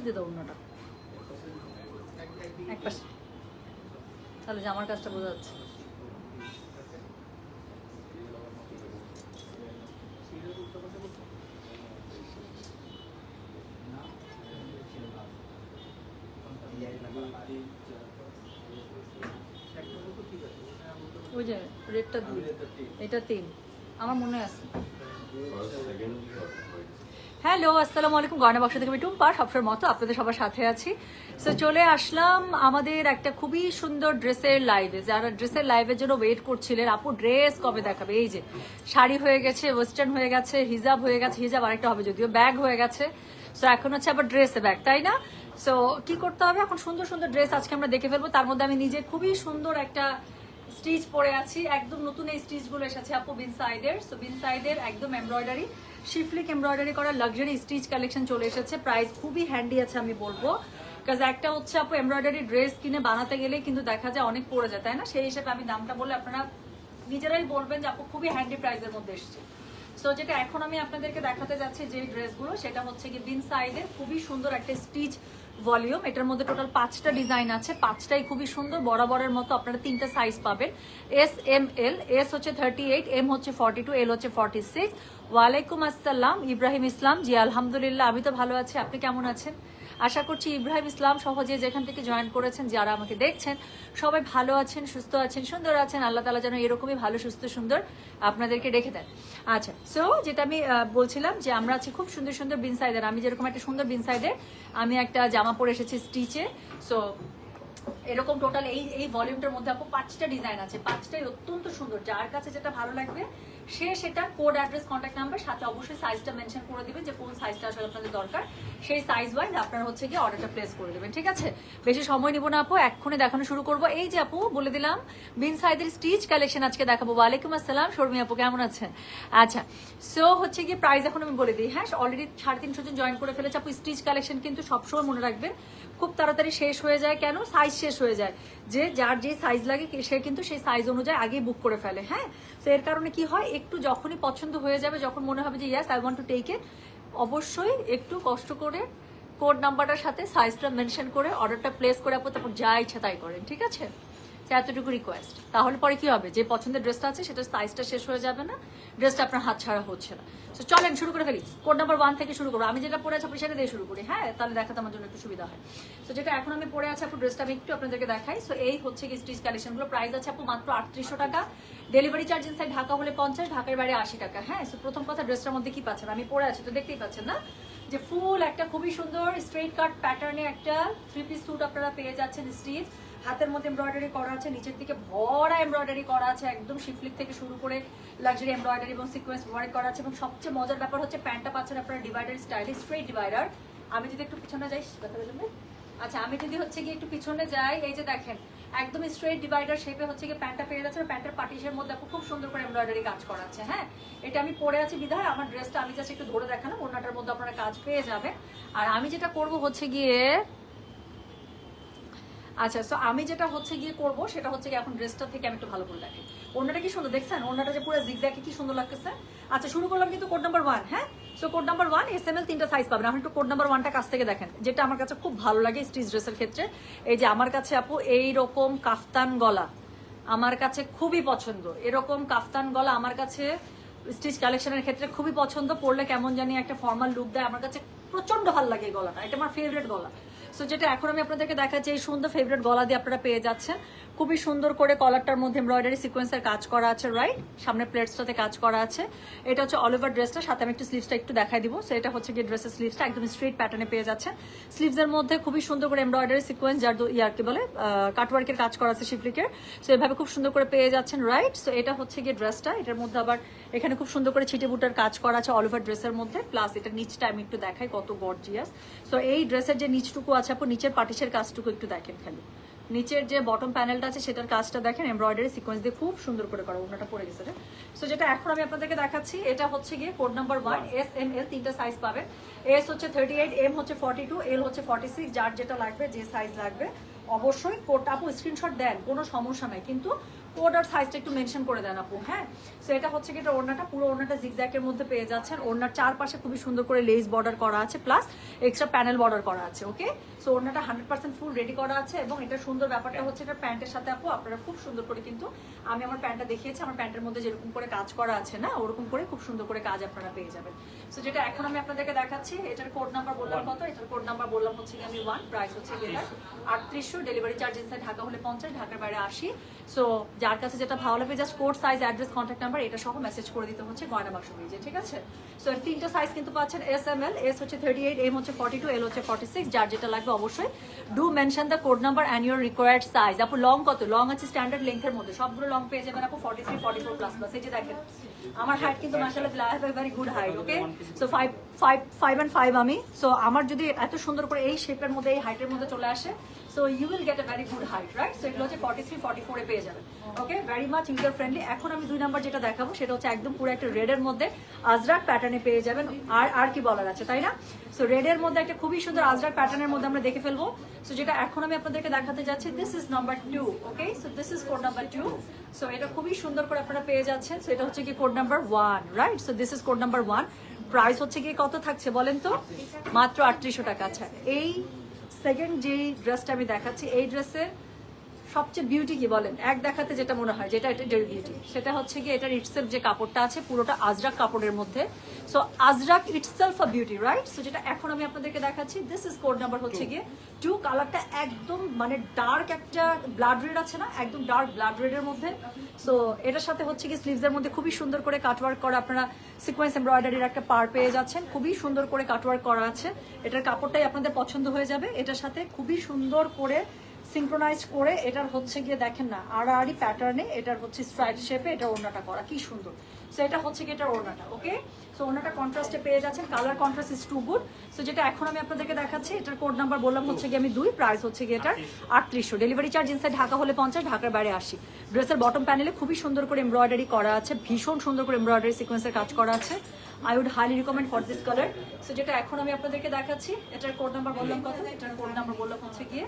পাশ দিয়ে দাও অন্যটা। এক পাশ। তাহলে জামার কাজটা বোঝা যাচ্ছে। ওই যে রেটটা দুই এটা তিন। আমার মনে আছে। হ্যালো, আসসালামু আলাইকুম। গয়না বাক্স থেকে আমি টুম্পা, সবসময় মতো আপনাদের সবার সাথে আছি। সো চলে আসলাম আমাদের একটা খুবই সুন্দর ড্রেসের লাইভে যারা ড্রেসের লাইভের জন্য ওয়েট করছিলেন, আপু ড্রেস কবে দেখাবে? এই যে, শাড়ি হয়ে গেছে ওয়েস্টার্ন হয়ে গেছে হিজাব হয়ে গেছে হিজাব আরেকটা হবে যদিও ব্যাগ হয়ে গেছে। সো এখন হচ্ছে আবার ড্রেসে ব্যাগ তাই না? সো কি করতে হবে? এখন সুন্দর সুন্দর ড্রেস আজকে আমরা দেখে ফেলব। তার মধ্যে আমি নিজে খুবই সুন্দর একটা স্টিচ পরে আছি। একদম নতুন এই স্টিচগুলো এসেছে, আপু বিন সাইডের সো বিন সাইডের একদম এমব্রয়ডারি শিফলিক এমব্রয়ডারি করা লাক্সারি স্টিচ কালেকশন চলে এসেছে। প্রাইস খুবই হ্যান্ডি আছে আমি বলব। কাজ একটা হচ্ছে আপু এমব্রয়ডারি ড্রেস কিনে বানাতে গেলে কিন্তু দেখা যায় অনেক পড়ে যায়, তাই না? সেই হিসেবে আমি দামটা বলে আপনারা নিজেরাই বলবেন যে আপু খুবই হ্যান্ডি প্রাইসের মধ্যে এসছে। সো যেটা এখন আমি আপনাদেরকে দেখাতে যাচ্ছি যে ড্রেসগুলো সেটা হচ্ছে কি বিন সাইডের খুবই সুন্দর একটা স্টিচ ভলিউম, এটার মধ্যে টোটাল পাঁচটা ডিজাইন আছে, পাঁচটাই খুবই সুন্দর, বরাবরের মতো আপনারা তিনটা সাইজ পাবেন। এস এম এল এস হচ্ছে থার্টি এইট এম হচ্ছে ফর্টি টু এল হচ্ছে ফর্টি সিক্স ওয়ালাইকুম আসসালাম, ইব্রাহিম ইসলাম। জি, আলহামদুলিল্লাহ, আমি তো ভালো আছি। আপনি কেমন আছেন? আশা করছি ইব্রাহিম ইসলাম সহজে যেখান থেকে জয়েন করেছেন, যারা আমাকে দেখছেন, সবাই ভালো আছেন, সুস্থ আছেন, সুন্দর আছেন। আল্লাহ তালা যেন এরকমই ভালো, সুস্থ, সুন্দর আপনাদেরকে রেখে দেন। আচ্ছা সো যেটা আমি বলছিলাম যে আমরা আছি খুব সুন্দর সুন্দর বিনসাইডের আমি যেরকম একটা সুন্দর বিন বিনসাইডের আমি একটা জামা পরে এসেছি স্টিচে সো এরকম টোটাল এই এই ভলিউমটার মধ্যে আপু পাঁচটা ডিজাইন আছে। পাঁচটাই অত্যন্ত সুন্দর। যার কাছে যেটা ভালো লাগবে সে সেটা কোড অ্যাড্রেস কন্ট্যাক্ট নাম্বার সাথে অবশ্যই সাইজটা মেনশন করে দিবেন যে কোন সাইজটা আসলে আপনাদের দরকার। সেই সাইজ ওয়াইজ আপনার হচ্ছে গিয়ে অর্ডারটা প্লেস করে দেবেন, ঠিক আছে? বেশি সময় নিব না আপু, এক্ষুনি দেখানো শুরু করব। এই যে আপু, বলে দিলাম, বিন সাইদের স্টিচ কালেকশন আজকে দেখাবো। ওয়ালাইকুম আসসালাম, শর্মি আপু, কেমন আছেন? আচ্ছা সো হচ্ছে গিয়ে প্রাইস এখন আমি বলে দিই হ্যাঁ অলরেডি সাড়ে তিনশো জন জয়েন করে ফেলেছে আপু স্টিচ কালেকশন কিন্তু সবসময় মনে রাখবেন খুব তাড়াতাড়ি শেষ হয়ে যায় কেন? সাইজ শেষ হয়ে যায়। যে, যার যে সাইজ লাগে সে কিন্তু সেই সাইজ অনুযায়ী আগেই বুক করে ফেলে হ্যাঁ? তো এর কারণে কি হয়? একটু যখনই পছন্দ হয়ে যাবে, যখন মনে হবে যে yes I want to take it অবশ্যই একটু কষ্ট করে কোড নাম্বারটার সাথে সাইজটা মেনশন করে অর্ডারটা প্লেস করে আপনি, তারপর যা ইচ্ছা তাই করেন, ঠিক আছে? এতটুকু রিকোয়েস্ট তাহলে পরে কি হবে? যে পছন্দের ড্রেসটা আছে, সেটা সাইজটা শেষ হয়ে যাবে না ড্রেসটা আপনার হাত ছাড়া হচ্ছে না। তো চলেন, শুরু করে ফেলি। কোড নাম্বার ওয়ান থেকে শুরু করব। আমি যেটা পরে আছি, আপনি সেটা দিয়ে শুরু করি। হ্যাঁ তাহলে দেখাতে আমার জন্য একটু সুবিধা হয়। তো যেটা এখন আমি পরে আছি, আপু ড্রেসটা আমি একটু আপনাদেরকে দেখাই। সো এই হচ্ছে কি স্টিচ কালেকশনগুলো প্রাইস আছে, আপু, মাত্র আটত্রিশশো টাকা। ডেলিভারি চার্জ ইনসাইড ঢাকা হলে পঞ্চাশ, ঢাকার বাইরে আশি টাকা। হ্যাঁ সো প্রথম কথা ড্রেসটার মধ্যে কি পাচ্ছেন? আমি পরে আছি, তো দেখতেই পাচ্ছেন না? যে ফুল একটা খুবই সুন্দর স্ট্রেট কাট প্যাটার্নে একটা থ্রি পিস স্যুট আপনারা পেয়ে যাচ্ছেন স্টিচ হাতের মধ্যে এমব্রয়ডারি করা আছে, নিচের দিকে ভরা এমব্রয়ডারি করা আছে, একদম শিফলিক থেকে শুরু করে লাক্সারি এমব্রয়ডারি এবং সিকোয়েন্স ওয়ার্ক করা আছে এবং সবচেয়ে মজার ব্যাপার হচ্ছে প্যান্টটা পাচ্ছেন আপনারা ডিভাইডার স্টাইলে স্ট্রেট ডিভাইডার আমি যদি একটু পিছনে যাই আচ্ছা আমি যদি হচ্ছে গিয়ে একটু পিছনে যাই, এই যে দেখেন, একদম স্ট্রেট ডিভাইডার শেপে হচ্ছে গিয়ে প্যান্টটা পেয়ে যাচ্ছে প্যান্টের পাটিসের মধ্যে খুব সুন্দর করে এমব্রয়ডারি কাজ করা আছে হ্যাঁ? এটা আমি পরে আছি বিধায়, আমার ড্রেসটা আমি জাস্ট একটু ধরে দেখানো ওনাটার মধ্যে আপনারা কাজ পেয়ে যাবে আর আমি যেটা করব হচ্ছে গিয়ে আচ্ছা সো আমি যেটা হচ্ছে গিয়ে করব, সেটা হচ্ছে গিয়ে এখন ড্রেসটা থেকে আমি একটু ভালো করে দেখি ওনাটা কি সুন্দর? দেখছেন? ওনাটা যে পুরো জিগজ্যাগে কি সুন্দর লাগতেছে? আচ্ছা শুরু করলাম কিন্তু কোড নাম্বার ওয়ান হ্যাঁ? So code number one S M L তিনটা সাইজ পাবেন। এখন একটু কোড নাম্বার ওয়ানটা কাছ থেকে দেখেন, যেটা আমার কাছে খুব ভালো লাগে স্টিচ ড্রেসের ক্ষেত্রে। এই যে আমার কাছে আপু এই রকম কাফতান গলা, আমার কাছে খুবই পছন্দ। এরকম কাফতান গলা আমার কাছে স্টিচ কালেকশনের ক্ষেত্রে খুবই পছন্দ। পরলে কেমন জানি একটা ফর্মাল লুক দেয়। আমার কাছে প্রচণ্ড ভালো লাগে গলাটা। এটা আমার ফেভারিট গলা। সো যেটা এখন আমি আপনাদেরকে দেখাচ্ছি এই সুন্দর ফেভারিট গলা দিয়ে আপনারা পেয়ে যাচ্ছেন। খুবই সুন্দর করে কলারটার মধ্যে এমব্রয়ডারি সিকোয়েন্সের কাজ করা আছে রাইট সামনে প্লেটসটাতে কাজ করা আছে। এটা হচ্ছে ওভার ড্রেসটা সাথে আমি একটু স্লিভসটা একটু দেখাই দিব। সো এটা হচ্ছে গিয়ে ড্রেসের স্লিভসটা একদম স্ট্রেট প্যাটার্নে পেয়ে যাচ্ছেন স্লিভসের মধ্যে খুবই সুন্দর করে এমব্রয়ডারি সিকোয়েন্স যার ইয়ার কি বলে কাটওয়ার্কের কাজ করা আছে শিফলিকের। সো এভাবে খুব সুন্দর করে পেয়ে যাচ্ছেন রাইট সো এটা হচ্ছে গিয়ে ড্রেসটা এটার মধ্যে আবার এখানে খুব সুন্দর করে ছিটে বুটার কাজ করা আছে ওভার ড্রেসের মধ্যে। প্লাস এটা নিচটা আমি একটু দেখাই কত গর্জিয়াস সো এই ড্রেসের যে নিচটুকু আছে আপু, নিচের পাটিসের কাজটুকু একটু দেখেন খালি। নিচের যে বটম প্যানেলটা আছে সেটার কাজটা দেখেন এমব্রয়ডারি সিকোয়েন্স দিয়ে খুব সুন্দর করে করা ওনাটা পড়ে গেছে সো যেটা এখন আমি আপনাদেরকে দেখাচ্ছি এটা হচ্ছে গিয়ে code number one S M L তিনটা সাইজ পাবেন। এস হচ্ছে থার্টি এইট এম হচ্ছে ফর্টি টু এল হচ্ছে ফর্টি সিক্স যার যেটা লাগবে যে সাইজ লাগবে অবশ্যই কোড আপু স্ক্রিনশট দেন কোনো সমস্যা নাই। কিন্তু আর সাইজটা একটু মেনশন করে দেন আপু হ্যাঁ? সো এটা হচ্ছে কি এটা ওড়নাটা পুরো ওড়নাটা জিগজ্যাকের মধ্যে পেয়ে যাচ্ছেন। ওড়নার চারপাশে খুবই সুন্দর করে লেস বর্ডার করা আছে প্লাস এক্সট্রা প্যানেল বর্ডার করা আছে ওকে সো ওড়নাটা হান্ড্রেড পার্সেন্ট ফুল রেডি করা আছে এবং এটা সুন্দর ব্যাপারটা হচ্ছে এটা প্যান্টের সাথে আপু আপনারা খুব সুন্দর করে কিন্তু আমি আমার প্যান্টটা দেখিয়েছি আমার প্যান্টের মধ্যে যেরকম করে কাজ করা আছে না? ওরকম করে খুব সুন্দর করে কাজ আপনারা পেয়ে যাবেন। সো যেটা এখন আমি আপনাদেরকে দেখাচ্ছি এটার কোড নাম্বার বললাম কত? এটার কোড নাম্বার বললাম হচ্ছে কি আমি ওয়ান প্রাইস হচ্ছে আটত্রিশশো ডেলিভারি চার্জ ঢাকা হলে পঞ্চাশ ঢাকার বাইরে আশি। সো যার কাছে যেটা ভালো লাগবে just code size address contact number এটা সহ মেসেজ করে দিতে হচ্ছে গয়না বাক্স পেজে ঠিক আছে? সো এর তিনটা সাইজ কিন্তু পাচ্ছেন এস এম এল এস হচ্ছে থার্টি এইট এম হচ্ছে ফর্টি টু এল হচ্ছে ফর্টি সিক্স যার যেটা লাগবে অবশ্যই। Do mention the code number and your required size আপু লং কত? লং আছে স্ট্যান্ডার্ড লেন্থের মধ্যে, সবগুলো লং পেয়ে যাবেন আপু forty three forty four plus plus এই যে দেখেন, আমার হাইট কিন্তু মাসাল্লাহ I very good height okay so five five five and five আমি। সো আমার যদি এত সুন্দর করে এই শেপের মধ্যে, এই হাইটের মধ্যে চলে আসে so you will get a very good height right so এগুলো হচ্ছে ফর্টি থ্রি ফর্টি ফোরে পেয়ে যাবেন। Okay very much user friendly এখন আমি দুই নাম্বার যেটা দেখাবো, সেটা হচ্ছে একদম পুরো একটা রেডের মধ্যে আজরাক প্যাটার্নে পেয়ে যাবেন। আর আর কি বলার আছে, তাই না? সো রেডের মধ্যে একটা খুবই সুন্দর আজরাক প্যাটার্নের মধ্যে আমরা দেখে ফেলব। সো যেটা এখন আমি আপনাদেরকে দেখাতে যাচ্ছি this is number two okay so this is code number two so এটা খুবই সুন্দর করে আপনারা পেয়ে যাচ্ছেন। সো এটা হচ্ছে কি code number one right so this is code number one price হচ্ছে কি, কত থাকছে বলেন তো? মাত্র আটত্রিশশো টাকা। আচ্ছা এই সেকেন্ড যেই ড্রেসটা আমি দেখাচ্ছি এই ড্রেসের সবচেয়ে বিউটি কি বলেন? এক দেখাতে যেটা মনে হয়, যেটা এটা বিউটি সেটা হচ্ছে কি এটার ইটসেলফ যে কাপড়টা আছে, পুরোটা আজরাক কাপড়ের মধ্যে। So ajrak itself a beauty right so যেটা এখন আমি আপনাদেরকে দেখাচ্ছি দিস ইজ কোড নাম্বার হচ্ছে গিয়ে টু কালারটা একদম মানে ডার্ক একটা ব্লাড রেড আছে না? একদম ডার্ক ব্লাড রেডের মধ্যে। সো এটার সাথে হচ্ছে কি স্লিভসের মধ্যে খুবই সুন্দর করে কাটওয়ার্ক করা আপনারা সিকোয়েন্স এমব্রয়ডারির একটা পার পেয়ে যাচ্ছেন। খুবই সুন্দর করে কাটওয়ার্ক করা আছে। এটার কাপড়টাই আপনাদের পছন্দ হয়ে যাবে। এটার সাথে খুবই সুন্দর করে সিঙ্ক্রোনাইজ করে এটার হচ্ছে গিয়ে দেখেন না, আড়াআড়ি প্যাটার্নে এটার হচ্ছে স্ট্রাইপ শেপে এটা ওড়নাটা করা, কি সুন্দর। সো এটা হচ্ছে কি এটার ওড়নাটা ওকে সো ওড়নাটা কন্ট্রাস্টে পেয়ে যাচ্ছেন colour contrast is too good so যেটা এখন আমি আপনাদেরকে দেখাচ্ছি, এটার কোড নাম্বার বললাম হচ্ছে গিয়ে আমি দুই প্রাইস হচ্ছে গিয়ে এটার আটত্রিশশো। ডেলিভারি চার্জ ইনসাইড ঢাকা হলে পঞ্চাশ, ঢাকার বাইরে আসি ড্রেসের বটম প্যানেলে খুবই সুন্দর করে এমব্রয়ডারি করা আছে, ভীষণ সুন্দর করে এমব্রয়ডারি সিকোয়েন্সের কাজ করা আছে। I would highly recommend for this colour so যেটা এখন আমি আপনাদেরকে দেখাচ্ছি এটার কোড নাম্বার বললাম কত? এটার কোড নাম্বার বললাম হচ্ছে গিয়ে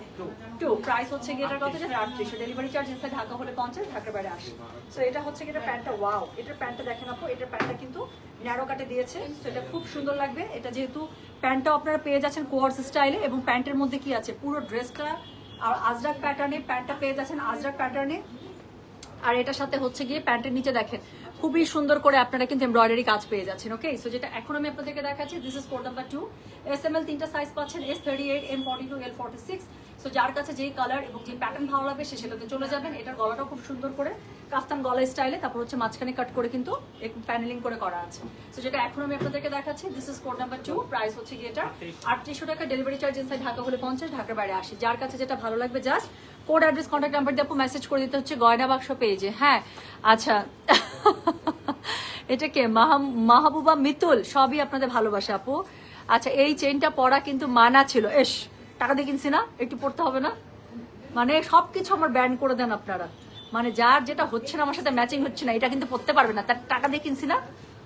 টু প্রাইস হচ্ছে গিয়ে এটার কত? যেটা আটত্রিশশো। ডেলিভারি চার্জ ইনসাইড ঢাকা হলে পঞ্চাশ ঢাকার বাইরে আসি সো এটা হচ্ছে গিয়ে এটা প্যান্টটা ওয়াও এটার প্যান্টটা দেখেন আপু এটার প্যান্টটা কিন্তু ন্যারো কাটে দিয়েছে। সো এটা খুব সুন্দর লাগবে। এটা যেহেতু প্যান্টটাও আপনারা পেয়ে যাচ্ছেন কোয়ার্স স্টাইলে এবং প্যান্টের মধ্যে কি আছে? পুরো ড্রেসটা আর আজরাক প্যাটার্নে প্যান্টটা পেয়ে যাচ্ছেন আজরাক প্যাটার্নে আর এটার সাথে হচ্ছে গিয়ে প্যান্টের নিচে দেখেন খুবই সুন্দর করে আপনারা কিন্তু এমব্রয়ডারি কাজ পেয়ে যাচ্ছেন ওকে সো যেটা এখন আমি আপনাদেরকে দেখাচ্ছি this is code number two S M L তিনটা সাইজ পাচ্ছেন S thirty eight M forty two L forty six so যার কাছে যেই কালার এবং যে প্যাটার্ন ভালো লাগবে, সে সেটাতে চলে যাবেন। এটার গলাটাও খুব সুন্দর করে কাফতান গলা স্টাইলে তারপর হচ্ছে মাঝখানে কাট করে কিন্তু প্যানেলিং করে করা আছে। সো যেটা এখন আমি আপনাদেরকে দেখাচ্ছি this is code number two price হচ্ছে গিয়ে এটা আটত্রিশশো টাকা ডেলিভারি চার্জ ইনসাইড ঢাকা হলে পঞ্চাশ, ঢাকার বাইরে আসি যার কাছে যেটা ভালো লাগবে just code address contact number দিয়ে মেসেজ করে দিতে হচ্ছে, গয়না বাক্স পেজে হ্যাঁ আচ্ছা। এটা কে? মাহা- মাহবুবা মিতুল, সবই আপনাদের ভালোবাসা, আপু। আচ্ছা এই চেনটা পরা কিন্তু মানা ছিল। এস, টাকা দিয়ে কিনছি না? একটু পড়তে হবে না? মানে সবকিছু আমার ব্যান্ড করে দেন আপনারা। মানে যার যেটা হচ্ছে না, আমার সাথে ম্যাচিং হচ্ছে না, এটা কিন্তু পড়তে পারবে না। তার টাকা দিয়ে কিনছি না।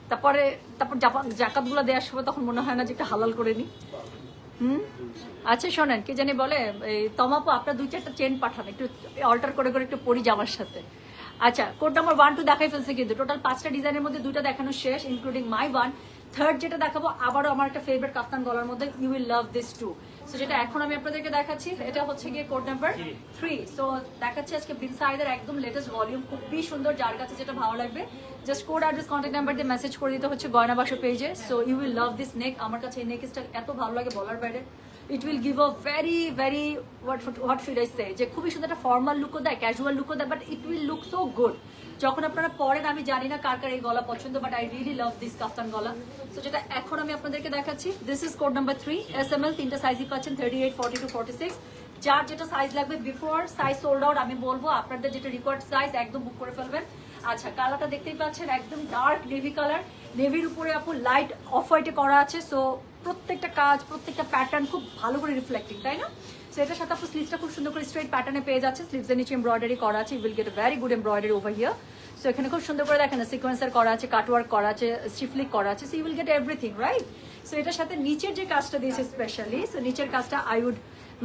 তারপরে, তারপর জাকাতগুলো দেওয়ার সময় তখন মনে হয় না যে একটা হালাল করে নি। হুম? আচ্ছা শোনেন, কে জানি বলে, এই তমাপু, আপনার দুই চারটা চেন পাঠান। একটু অল্টার করে করে একটু পরি জামার সাথে। আচ্ছা কোড নাম্বার ওয়ান টু দেখাই ফেলছে কিন্তু। টোটাল পাঁচটা ডিজাইনের মধ্যে দুটো দেখানো শেষ ইনক্লুডিং মাই ওয়ান থার্ড যেটা দেখাবো আবারও আমার একটা ফেভারিট কাফতান গলার মধ্যে you will love this too so যেটা এখন আমি আপনাদেরকে দেখাচ্ছি এটা হচ্ছে গিয়ে কোড নাম্বার থ্রি সো দেখাচ্ছি আজকে বিন সাইদের একদম লেটেস্ট ভলিউম খুবই সুন্দর যার কাছে যেটা ভালো লাগবে। Just code address contact number দিয়ে মেসেজ করে দিতে হচ্ছে গয়না বাসা পেজে so you will love this neck আমার কাছে এই নেকসটা এত ভালো লাগে বলার বাইরে। It will give a very very what what should I say যে খুবই সুন্দর একটা ফর্মাল লুকও দেয় ক্যাজুয়াল লুকও দেয় but it will look so good যখন আপনারা পরেন, আমি জানি না কার কার এই গলা পছন্দ but I really love this kaftan গলা। তো যেটা এখন আমি আপনাদেরকে দেখাচ্ছি this is code number three S M L তিনটা সাইজই পাচ্ছেন thirty eight forty two forty six যার যেটা সাইজ লাগবে বিফোর সাইজ সোল্ড আউট আমি বলব, আপনাদের যেটা রিকোয়ার্ড সাইজ একদম বুক করে ফেলবেন। আচ্ছা কালারটা দেখতেই পাচ্ছেন, একদম ডার্ক নেভি কালার নেভির উপরে আপু লাইট অফ হোয়াইটে করা আছে সো প্রত্যেকটা কাজ, প্রত্যেকটা প্যাটার্ন খুব ভালো করে রিফ্লেক্টিং তাই না? সো এটার সাথে আপু স্লিভসটা খুব সুন্দর করে স্ট্রেট প্যাটার্নে পেয়ে যাচ্ছে। স্লিভসের নিচে এমব্রয়ডারি করা আছে will get very good embroidery over here so এখানে খুব সুন্দর করে দেখেন সিকোয়েন্সার করা আছে কাটওয়ার্ক করা আছে শিফলিক করা আছে so you will get everything right so এটার সাথে নিচের যে কাজটা দিয়েছে স্পেশালি সো নিচের কাজটা আই উড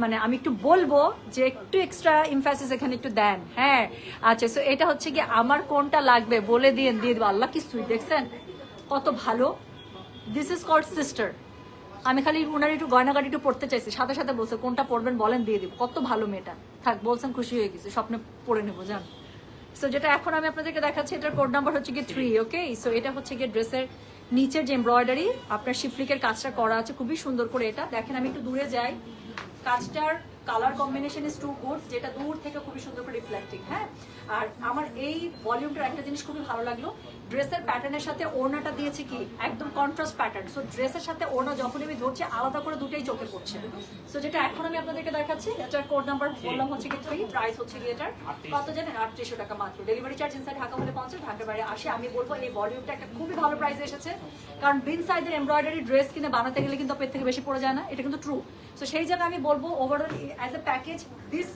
মানে আমি একটু বলব যে একটু এক্সট্রা ইমফ্যাসিস এখানে একটু দেন। হ্যাঁ আচ্ছা সো এটা হচ্ছে কি আমার কোনটা লাগবে বলে দিয়ে দিয়ে দেবো। আল্লাহ কি সুইট দেখছেন? কত ভালো। দিস ইজ কল্ড সিস্টার আমি খালি উনার একটু গয়নাগাড়ি একটু পড়তে চাইছি। সাথে সাথে বলছে, কোনটা পড়বেন বলেন, দিয়ে দিব। কত ভালো মেয়েটা। থাক, বলছেন খুশি হয়ে গেছে, স্বপ্নে পড়ে নেব, জান। সো যেটা এখন আমি আপনাদেরকে দেখাচ্ছি, এটার কোড নাম্বার হচ্ছে গিয়ে থ্রি ওকে সো এটা হচ্ছে গিয়ে ড্রেসের নিচের যে এমব্রয়ডারি আপনার শিফলিকের কাজটা করা আছে, খুবই সুন্দর করে এটা। দেখেন, আমি একটু দূরে যাই। কাজটার colour combination is too good যেটা দূর থেকে খুবই সুন্দর করে রিফ্লেক্টিং হ্যাঁ? আর আমার এই ভলিউমটার একটা জিনিস খুবই ভালো লাগল ড্রেসের প্যাটার্নের সাথে ওড়নাটা দিয়েছে কি? একদম কন্ট্রাস্ট প্যাটার্ন সো ড্রেসের সাথে ওড়না যখন আমি ধরছি আলাদা করে দুটোই চোখে পড়ছে। সো যেটা এখন আমি আপনাদেরকে দেখাচ্ছি এটার কোড নাম্বার বললাম হচ্ছে কি থ্রি প্রাইস হচ্ছে কি এটার? কত জানেন? আটত্রিশশো টাকা মাত্র। ডেলিভারি চার্জ ইনসাইড ঢাকা হলে পঞ্চাশ ঢাকার বাইরে আসে। আমি বলব এই ভলিউমটা একটা খুবই ভালো প্রাইস এসেছে। কারণ বিন সাইজের এমব্রয়ডারি ড্রেস কিনে বানাতে গেলে কিন্তু এর থেকে বেশি পড়ে যায় না এটা কিন্তু ট্রু সো সেই জায়গায় আমি বলব overall as a package this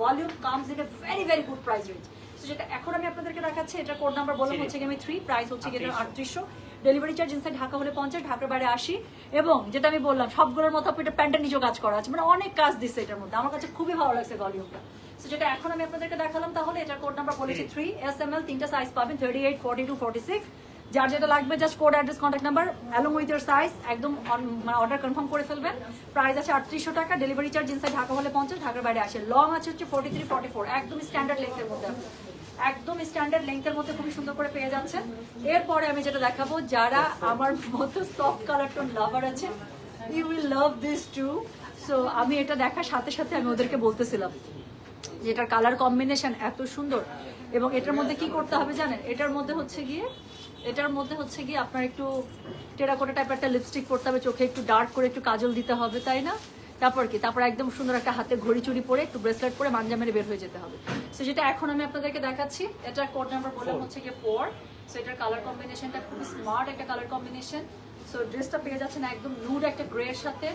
volume comes in a very very good price range তো যেটা এখন আমি আপনাদেরকে দেখাচ্ছি এটা কোড নাম্বার বললাম হচ্ছে কি আমি থ্রি প্রাইস হচ্ছে এটা আটত্রিশশো। ডেলিভারি চার্জ ইনসাইড ঢাকা হলে পঞ্চাশ ঢাকার বাইরে আসি এবং যেটা আমি বললাম সবগুলোর মতো আপনি এটা প্যান্টের নিচেও কাজ করা আছে। মানে অনেক কাজ দিচ্ছে এটার মধ্যে। আমার কাছে খুবই ভালো লাগছে ভলিউমটা সো যেটা এখন আমি আপনাদেরকে দেখালাম তাহলে এটার কোড নাম্বার বলেছি থ্রি এস এম এল তিনটা সাইজ পাবেন thirty eight forty two forty six যার যেটা লাগবে just code address contact number along with your size একদম মানে অর্ডার কনফার্ম করে ফেলবেন। প্রাইস আছে আটত্রিশশো টাকা ডেলিভারি চার্জ ইনসাইড ঢাকা হলে পঞ্চাশ, ঢাকার বাইরে আসে। লং আছে হচ্ছে ফোর্টি থ্রি ফর্টি ফোর একদম স্ট্যান্ডার্ড লেন্থের মধ্যে। একদম স্ট্যান্ডার্ড লেন্থের মধ্যে খুবই সুন্দর করে পেয়ে যাচ্ছেন এরপরে আমি যেটা দেখাবো, যারা আমার মতো সফট কালার টোন লাভার আছে you will love this too so আমি এটা দেখার সাথে সাথে আমি ওদেরকে বলতেছিলাম যেটার কালার কম্বিনেশন এত সুন্দর। এবং এটার মধ্যে কি করতে হবে জানেন? এটার মধ্যে হচ্ছে গিয়ে এটার মধ্যে হচ্ছে গিয়ে আপনার একটু টেরাকোটা টাইপের একটা লিপস্টিক পরতে হবে, চোখে একটু ডার্ক করে একটু কাজল দিতে হবে, তাই না? তারপর কি? তারপর একদম সুন্দর একটা হাতে ঘড়ি চুড়ি পরে একটু ব্রেসলেট পরে মাঞ্জা মেরে বের হয়ে যেতে হবে। সো যেটা এখন আমি আপনাদেরকে দেখাচ্ছি। এটা কোড নাম্বার বললাম হচ্ছে গিয়ে ফোর সো এটার কালার কম্বিনেশনটা খুবই স্মার্ট একটা কালার কম্বিনেশন সো ড্রেসটা পেয়ে যাচ্ছেন একদম নুড একটা গ্রে এর সাথে।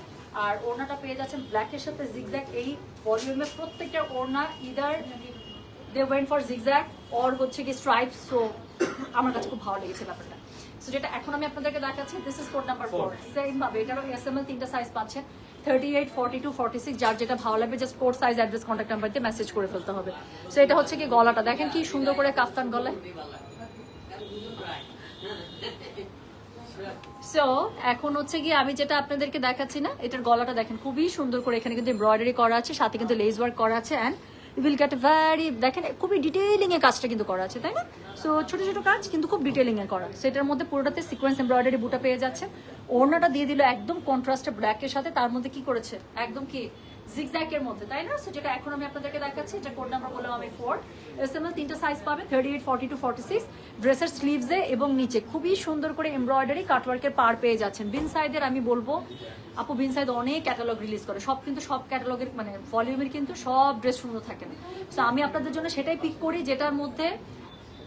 আর ওড়নাটা পেয়ে যাচ্ছেন ব্ল্যাকের সাথে জিগজ্যাগ এই ভলিউমে প্রত্যেকটা ওড়না either they went for zigzag or হচ্ছে কি স্ট্রাইপ সো আমার কাছে খুব ভালো লেগেছে ব্যাপারটা। সো যেটা এখন আমি আপনাদেরকে দেখাচ্ছি this is code number four same ভাবে এটারও এস এম এল তিনটা সাইজ পাচ্ছেন thirty eight forty two forty six যার যেটা ভালো লাগবে just code size address contact number দিয়ে মেসেজ করে ফেলতে হবে। সো এটা হচ্ছে কি গলাটা। দেখেন কি সুন্দর করে কাফতান গলায়। সো এখন হচ্ছে গিয়ে আমি যেটা আপনাদেরকে দেখাচ্ছি না এটার গলাটা দেখেন খুবই সুন্দর করে এখানে কিন্তু এমব্রয়ডারি করা আছে সাথে কিন্তু লেস ওয়ার্ক করা আছে অ্যান্ড উইল গেট ভ্যারি দেখেন, খুবই ডিটেইলিং এ কাজটা কিন্তু করা আছে, তাই না? সো ছোট ছোট কাজ কিন্তু খুব ডিটেলিংয়ে করা। সেটার মধ্যে পুরোটাতে সিকোয়েন্স এমব্রয়ডারি বুটা পেয়ে যাচ্ছে ওড়নাটা দিয়ে দিল একদম কন্ট্রাস্টে ব্ল্যাকের সাথে, তার মধ্যে কি করেছে? একদম কি? জিগজ্যাক এর মধ্যে, তাই না? সো যেটা এখন আমি আপনাদেরকে দেখাচ্ছি, এটা কোড নাম্বার বললাম আমি ফোর এস এম এল তিনটা সাইজ পাবে thirty eight forty two forty six ড্রেসের স্লিভসে এবং নিচে, খুবই সুন্দর করে এমব্রয়ডারি কাটওয়ার্কের পার পেয়ে যাচ্ছেন। বিন সাইডের আমি বলব, আপু বিন সাইড অনেক ক্যাটালগ রিলিজ করে, সব কিন্তু সব ক্যাটালগের মানে ভলিউমের কিন্তু সব ড্রেস সুন্দর থাকে। না সো আমি আপনাদের জন্য সেটাই পিক করি, যেটার মধ্যে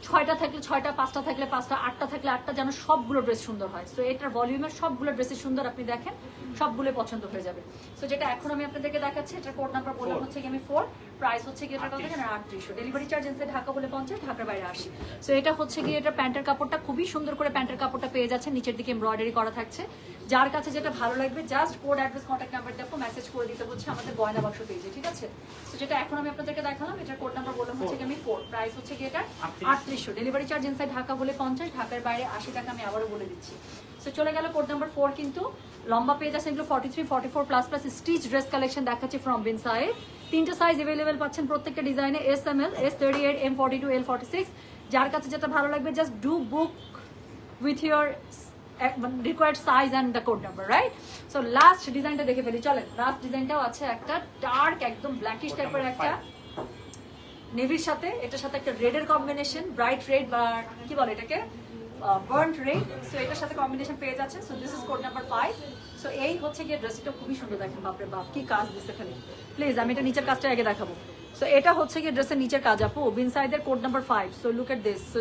ছয়টা থাকলে ছয়টা, পাঁচটা থাকলে পাঁচটা, আটটা থাকলে আটটা, যেন সবগুলো ড্রেস সুন্দর হয়। সো এটার ভলিউমের সবগুলো ড্রেসই সুন্দর, আপনি দেখেন। সবগুলো পছন্দ হয়ে যাবে। সো যেটা এখন আমি আপনাদেরকে দেখাচ্ছি এটা কোড নাম্বার বললাম হচ্ছে কি আমি ফোর প্রাইস হচ্ছে কি এটা কত জানেন আটত্রিশশো ডেলিভারি চার্জ এসে ঢাকা বলে পঞ্চাশ ঢাকার বাইরে আসি সো এটা হচ্ছে কি এটা প্যান্টের কাপড়টা খুবই সুন্দর করে প্যান্টের কাপড়টা পেয়ে যাচ্ছে নিচের দিকে এমব্রয়ডারি করা থাকছে। যার কাছে যেটা ভালো লাগবে just code address contact number দেখো মেসেজ করে দিতে বলছে আমাদের গয়না বাক্স পেয়েছে ঠিক আছে? তো যেটা এখন আমি আপনাদেরকে দেখালাম এটার কোড নাম্বার বললাম হচ্ছে কি আমি ফোর প্রাইস হচ্ছে কি এটা আটত্রিশশো। ডেলিভারি চার্জ ইনসাইড ঢাকা বলে পঞ্চাশ ঢাকার বাইরে আশি টাকা আমি আবারও বলে দিচ্ছি। সো চলে গেল কোড নাম্বার ফোর কিন্তু লম্বা পেজ আছে এগুলো forty three forty four plus plus stitch dress collection দেখাচ্ছি ফ্রম বিন সাইড তিনটে সাইজ অ্যাভেলেবেল পাচ্ছেন প্রত্যেকটা ডিজাইনে S M L S thirty eight M forty two L forty six যার কাছে যেটা ভালো লাগবে just do book with your required size and the code number right so last ডিজাইনটা দেখে ফেলি চলেন। লাস্ট ডিজাইনটাও আছে একটা ডার্ক একদম ব্ল্যাকিশ টাইপের একটা নেভির সাথে এটার সাথে একটা রেডের কম্বিনেশন ব্রাইট রেড বা কি বলে এটাকে? বার্ন্ট রেড সো এটার সাথে কম্বিনেশন পেয়ে যাচ্ছে so this is code number five so এই হচ্ছে গিয়ে ড্রেসটা খুবই সুন্দর দেখেন, বাপরে বাপ, কি কাজ দিচ্ছে খালি প্লিজ আমি এটা নিচের কাজটা আগে দেখাবো। সো এটা হচ্ছে গিয়ে ড্রেসের নিচের কাজ, আপু বিন সাইডের code number five so look at this so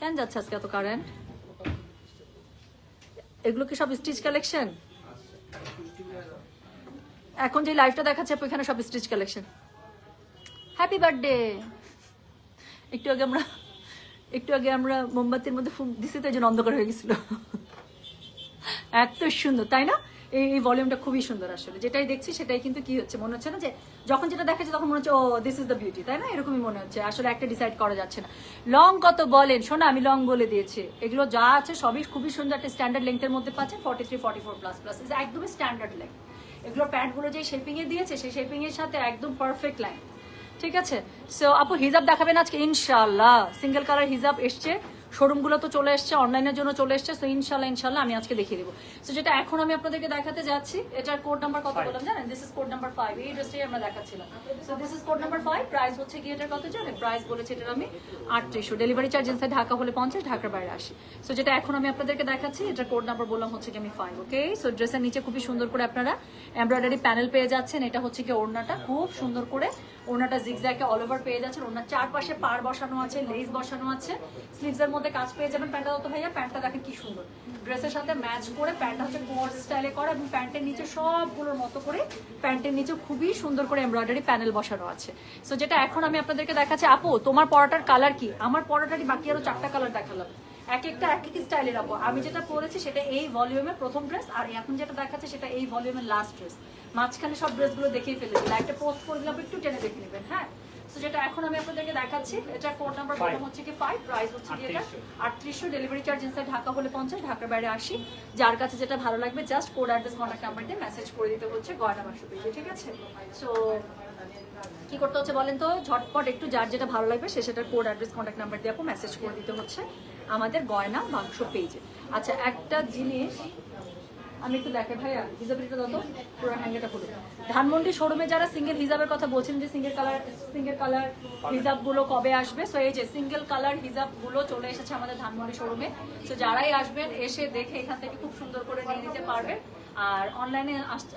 কেন যাচ্ছে আজকে এত কারেন্ট এগুলো কি সব স্টিচ কালেকশন এখন যে লাইভটা দেখাচ্ছে, আপু, এখানে সব স্টিচ কালেকশন হ্যাপি বার্থডে একটু আগে আমরা একটু আগে আমরা মোমবাতির মধ্যে ফুক দিছি তো এই জন্য অন্ধকার হয়ে গেছিল। এত সুন্দর, তাই না? এই এই ভলিউমটা খুবই সুন্দর আসলে। যেটাই দেখছি সেটাই কিন্তু কি হচ্ছে, মনে হচ্ছে না যে যখন যেটা দেখাচ্ছে তখন মনে হচ্ছে oh this is the beauty তাই না? এরকমই মনে হচ্ছে। আসলে একটা ডিসাইড করা যাচ্ছে না। লং কত বলেন? শোনা, আমি লং বলে দিয়েছি। এগুলো যা আছে সবই খুবই সুন্দর। একটা স্ট্যান্ডার্ড লেন্থের মধ্যে পাচ্ছেন forty three forty four plus plus একদমই স্ট্যান্ডার্ড লেন্থ এগুলো প্যান্টগুলো যে শেপিং এ দিয়েছে, সেই শেপিং এর সাথে একদম পারফেক্ট লাইন ঠিক আছে? সো আপু হিজাব দেখাবেন আজকে ইনশাল্লাহ সিঙ্গেল কালার হিজাব এসছে। শোরুমগুলো তো চলে এসছে অনলাইনের জন্য চলে এসছে। সো ইনশাল্লাহ ইনশাল্লাহ আমি আজকে দেখিয়ে দেবো। সো যেটা এখন আমি আপনাদেরকে দেখাতে যাচ্ছি এটার কোড নাম্বার কত বললাম জানেন? This is code number five এই ড্রেসটাই আমরা দেখাচ্ছিলাম। So this is code number five price হচ্ছে কি এটার কত জানেন? প্রাইস বলেছে এটার আমি আটত্রিশশো। ডেলিভারি চার্জ ইনসাইড ঢাকা হলে পঞ্চাশ ঢাকার বাইরে আসি সো যেটা এখন আমি আপনাদেরকে দেখাচ্ছি এটার কোড নাম্বার বললাম হচ্ছে কি আমি ফাইভ ওকে সো ড্রেসের নিচে খুবই সুন্দর করে আপনারা এমব্রয়ডারি প্যানেল পেয়ে যাচ্ছেন। এটা হচ্ছে কি ওড়নাটা। খুব সুন্দর করে ওড়নাটা জিগজ্যাকে অল ওভার পেয়ে যাচ্ছেন। ওনার চারপাশে পার বসানো আছে লেস বসানো আছে। স্লিভস এর মধ্যে কাজ পেয়ে যাবেন প্যান্টটা তো ভাইয়া। প্যান্টটা দেখেন কি সুন্দর। ড্রেসের সাথে ম্যাচ করে প্যান্টটা হচ্ছে কোয়ার্স স্টাইলে করা এবং প্যান্টের নিচে সবগুলোর মতো করে প্যান্টের নিচে খুবই সুন্দর করে এমব্রয়ডারি প্যানেল বসানো আছে। সো যেটা এখন আমি আপনাদেরকে দেখাচ্ছি, আপু, তোমার পরাটার কালার কি? আমার পরাটারই বাকি আরও চারটা কালার দেখালাম। এক একটা এক এক স্টাইলের আপু আমি যেটা পরেছি সেটা এই ভলিউমের প্রথম ড্রেস আর এখন যেটা দেখাচ্ছে সেটা এই ভলিউমের লাস্ট ড্রেস মাঝখানে সব ড্রেসগুলো দেখিয়ে ফেলেছি। লাইভটা পোস্ট করে দিলাম একটু টেনে দেখে নেবেন হ্যাঁ? তো যেটা এখন আমি আপনাদেরকে দেখাচ্ছি এটা কোড নাম্বার বললাম হচ্ছে কি ফাইভ প্রাইস হচ্ছে কি এটা আটত্রিশশো। ডেলিভারি চার্জ ইনসাইড ঢাকা হলে পঞ্চাশ ঢাকার বাইরে আসি যার কাছে যেটা ভালো লাগবে just code address contact number দিয়ে মেসেজ করে দিতে হচ্ছে গয়না পেজে ঠিক আছে? সো কি করতে হচ্ছে বলেন তো? ঝটপট একটু যার যেটা ভালো লাগবে সে সেটার কোড অ্যাড্রেস কন্ট্যাক্ট নাম্বার দিয়ে মেসেজ করে দিতে হচ্ছে আমাদের গয়না বাক্স পেজে আচ্ছা একটা জিনিস আমি একটু দেখে ভাইয়া হিজাবের এটা দাও তো, পুরো হ্যাঙ্গেটা খুলে ধানমন্ডি শোরুমে যারা সিঙ্গেল হিজাবের কথা বলছেন যে সিঙ্গেল কালার সিঙ্গেল কালার হিজাবগুলো কবে আসবে? সো এই যে সিঙ্গেল কালার হিজাবগুলো চলে এসেছে আমাদের ধানমন্ডি শোরুমে তো যারাই আসবেন, এসে দেখে এখান থেকে খুব সুন্দর করে নিয়ে নিতে পারবেন। আর অনলাইনে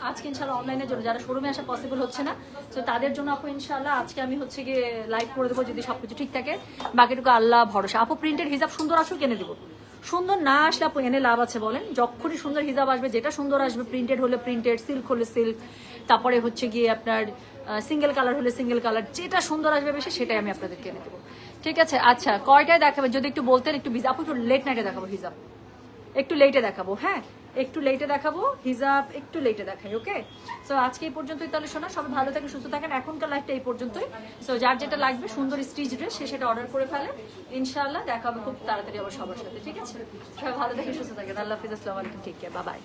আজকে ইনশাল্লাহ অনলাইনের জন্য, যারা শোরুমে আসা পসিবল হচ্ছে না, তো তাদের জন্য আপু ইনশাল্লাহ আজকে আমি হচ্ছে গিয়ে লাইভ করে দেবো যদি সব কিছু ঠিক থাকে। বাকিটুকু আল্লাহ ভরসা। আপু প্রিন্টের হিসাব সুন্দর আসুক, এনে দেবো। সুন্দর না আসলে আপু, এনে লাভ আছে বলেন। যখনই সুন্দর হিসাব আসবে, যেটা সুন্দর আসবে প্রিন্টেড হলে প্রিন্টেড সিল্ক হলে সিল্ক তারপরে হচ্ছে গিয়ে আপনার সিঙ্গেল কালার হলে সিঙ্গেল কালার যেটা সুন্দর আসবে বেশি, সেটাই আমি আপনাদেরকে এনে দেবো। ঠিক আছে? আচ্ছা কয়টায় দেখাবে? যদি একটু বলতেন, একটু ভিজা আপু, একটু লেট নাইটে দেখাবো হিসাব একটু লেটে দেখাবো হ্যাঁ? একটু লেটে দেখাবো, হিজাব একটু লেটে দেখাই ওকে সো আজকে এই পর্যন্তই তাহলে শোনা সবাই ভালো থাকেন, সুস্থ থাকেন, এখনকার লাইফটা এই পর্যন্তই। সো যার যেটা লাগবে, সুন্দর স্টিচ ড্রেস সে সেটা অর্ডার করে ফেলে। ইনশাল্লাহ দেখাবো খুব তাড়াতাড়ি আবার সবার সাথে, ঠিক আছে? সবাই ভালো থাকেন, সুস্থ থাকেন। আল্লাহ হাফিজ, আসসালামু আলাইকুম ঠিক আছে বাই